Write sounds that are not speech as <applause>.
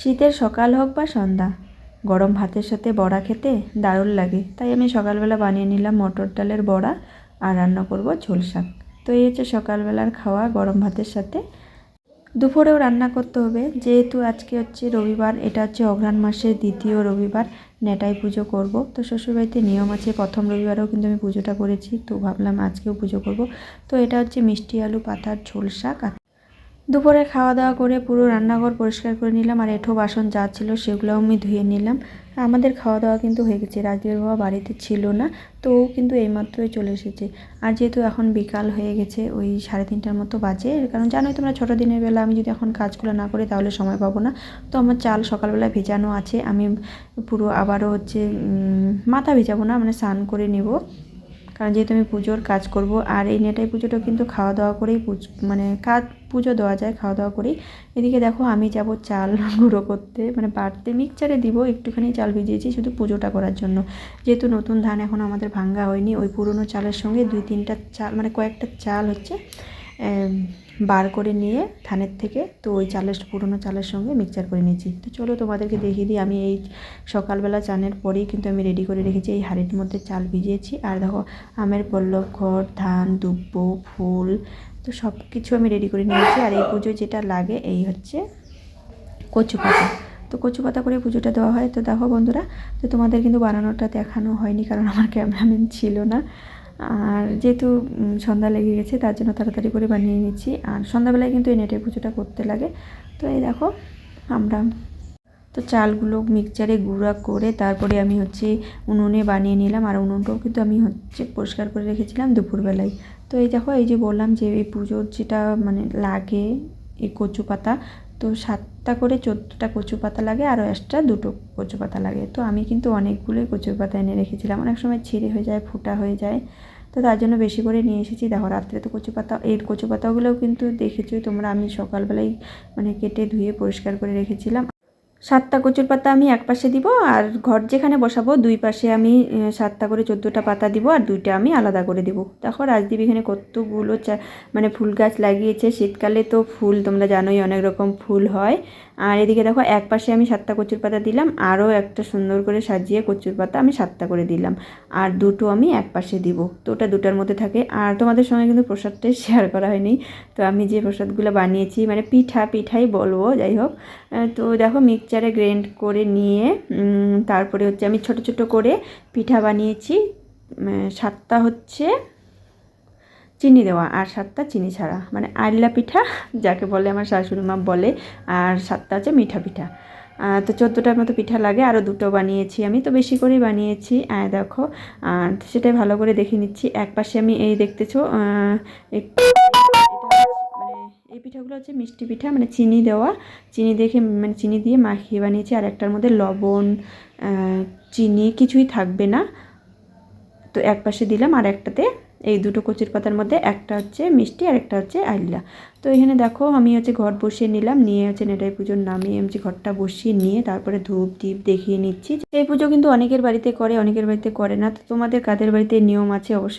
শীতের সকাল হোক বা সন্ধ্যা, গরম ভাতের সাথে বড়া খেতে দারুণ লাগে। তাই আমি সকালবেলা বানিয়ে নিলাম মটর ডালের বড়া আর রান্না করব ঝোল শাক। তো এই হচ্ছে সকালবেলার খাওয়া গরম ভাতের সাথে। দুপুরেও রান্না করতে হবে। যেহেতু আজকে হচ্ছে রবিবার, এটা হচ্ছে অঘ্রাণ মাসের দ্বিতীয় রবিবার, নেটাই পুজো করব। তো শ্বশুরবাড়িতে নিয়ম আছে, প্রথম রবিবারেও কিন্তু আমি পুজোটা করেছি। তো ভাবলাম আজকেও পুজো করব। তো এটা হচ্ছে মিষ্টি আলু পাতার ঝোল শাক। দুপুরে খাওয়া দাওয়া করে পুরো রান্নাঘর পরিষ্কার করে নিলাম আর এঁঠো বাসন যা ছিল সেগুলোও আমি ধুয়ে নিলাম। আমাদের খাওয়া দাওয়া কিন্তু হয়ে গেছে, রাজবীর বাবা বাড়িতে ছিল না, তো ও কিন্তু এইমাত্রই চলে এসেছে। আর যেহেতু এখন বিকাল হয়ে গেছে, ওই সাড়ে তিনটার মতো বাজে। কারণ জানোই তোমরা, ছোটো দিনের বেলা আমি যদি এখন কাজগুলো না করি তাহলে সময় পাবো না। তো আমার চাল সকালবেলা ভেজানো আছে, আমি পুরো আবারও হচ্ছে মাথা ভেজাবো না মানে স্নান করে নেব। কারণ যেহেতু আমি পুজোর কাজ করব, আর এই নেটাই পুজোটা কিন্তু খাওয়া দাওয়া করেই মানে কাজ, পুজো দেওয়া যায় খাওয়া দাওয়া করেই। এদিকে দেখো আমি যাব চাল গুঁড়ো করতে মানে বাড়তে মিক্সচারে দিব, একটুখানি চাল ভিজিয়েছি শুধু পুজোটা করার জন্য। যেহেতু নতুন ধান এখন আমাদের ভাঙ্গা হয়নি, ওই পুরনো চালের সঙ্গে দুই তিনটা চাল মানে কয়েকটা চাল হচ্ছে। বার করে নিয়ে ধানের থেকে তো ওই চালের পুরনো চালের সঙ্গে মিক্সচার করে নিয়েছি। তো চলো তোমাদেরকে দেখিয়ে দিই, আমি এই সকালবেলা চানের পরেই কিন্তু আমি রেডি করে রেখেছি, এই হাঁড়ির মধ্যে চাল ভিজিয়েছি। আর দেখো, আমের পল্লব ধান, দুব্ব, ফুল, তো সব কিছু আমি রেডি করে নিয়েছি। আর এই পুজো যেটা লাগে, এই হচ্ছে কচু পাতা। তো কচু পাতা করে পুজোটা দেওয়া হয়। তো দেখো বন্ধুরা, তো তোমাদের কিন্তু বানানোটা দেখানো হয়নি, কারণ আমার ক্যামেরাম্যান ছিল না। আর যেহেতু সন্ধ্যা লেগে গেছে, তার জন্য তাড়াতাড়ি করে বানিয়ে নিচ্ছি। আর সন্ধ্যাবেলায় কিন্তু এই নেটের পুজোটা করতে লাগে। তো এই দেখো, আমরা তো চালগুলো মিক্সচারে গুঁড়া করে তারপরে আমি হচ্ছে উনুনে বানিয়ে নিলাম। আর উনুনটাও কিন্তু আমি হচ্ছে পরিষ্কার করে রেখেছিলাম দুপুরবেলায়। তো এই দেখো, এই যে বললাম যে এই পুজোর যেটা মানে লাগে, এই কচু পাতা তো সাতটা করে চোদ্দোটা কচু পাতা লাগে আরও এক্সট্রা দুটো কচু পাতা লাগে। তো আমি কিন্তু অনেকগুলোই কচু পাতা এনে রেখেছিলাম। অনেক সময় ছিঁড়ে হয়ে যায়, ফুটা হয়ে যায়। তো তার জন্য বেশি করে নিয়ে এসেছি। দেখো, রাত্রে তো কচু পাতা এর কচু পাতাগুলোও কিন্তু দেখেছি তোমরা, আমি সকালবেলায় মানে কেটে ধুয়ে পরিষ্কার করে রেখেছিলাম। সাতটা কচুর পাতা আমি এক পাশে দিব আর ঘর যেখানে বসাবো দুই পাশে আমি সাতটা করে চোদ্দোটা পাতা দিব আর দুইটা আমি আলাদা করে দিব। দেখো রাজদীপ এখানে কতগুলো মানে ফুল গাছ লাগিয়েছে। শীতকালে তো ফুল তোমরা জানোই অনেক রকম ফুল হয়। আর এদিকে দেখো এক পাশে আমি সাতটা কচুর পাতা দিলাম, আরও একটা সুন্দর করে সাজিয়ে কচুর পাতা আমি সাতটা করে দিলাম। আর দুটো আমি এক পাশে দিব, তো ওটা দুটার মধ্যে থাকে। আর তোমাদের সঙ্গে কিন্তু প্রসাদটাই শেয়ার <laughs> করা হয়নি, তো আমি যে প্রসাদগুলো বানিয়েছি মানে পিঠা পিঠাই বলব, যাই হোক। তো দেখো মিক্সচারে গ্রাইন্ড করে নিয়ে তারপরে হচ্ছে আমি ছোট ছোট করে পিঠা বানিয়েছি। সাতটা হচ্ছে চিনি দেওয়া আর সাতটা চিনি ছাড়া। মানে আইলা পিঠা যাকে বলে আমার শাশুড়ি মা বলে আর সাতটা হচ্ছে মিঠা পিঠা। তো চোদ্দোটার মতো পিঠা লাগে আরও দুটো বানিয়েছি আমি তো বেশি করেই বানিয়েছি। আহ, দেখো আর সেটাই ভালো করে দেখে নিচ্ছি। এক পাশে আমি এই দেখতেছো আহ, পিঠাগুলো হচ্ছে মিষ্টি পিঠা মানে চিনি দেওয়া। চিনি দেখে মানে চিনি দিয়ে মাখিয়ে বানিয়েছি। আর একটার মধ্যে লবণ চিনি কিছুই থাকবে না। তো এক পাশে দিলাম। আর একটাতে এই দুটো কচুর পাতার মধ্যে একটা হচ্ছে মিষ্টি আর একটা হচ্ছে আইলা। তো এখানে দেখো, আমি হচ্ছে ঘর বসিয়ে নিলাম। নিয়ে হচ্ছে নেটাই পুজোর নামে আমি ঘরটা বসিয়ে নিয়ে তারপরে ধূপ দ্বীপ দেখিয়ে নিচ্ছি। এই পুজো কিন্তু অনেকের বাড়িতে করে, অনেকের বাড়িতে করে না। তো তোমাদের কাদের বাড়িতে নিয়ম আছে? অবশ্যই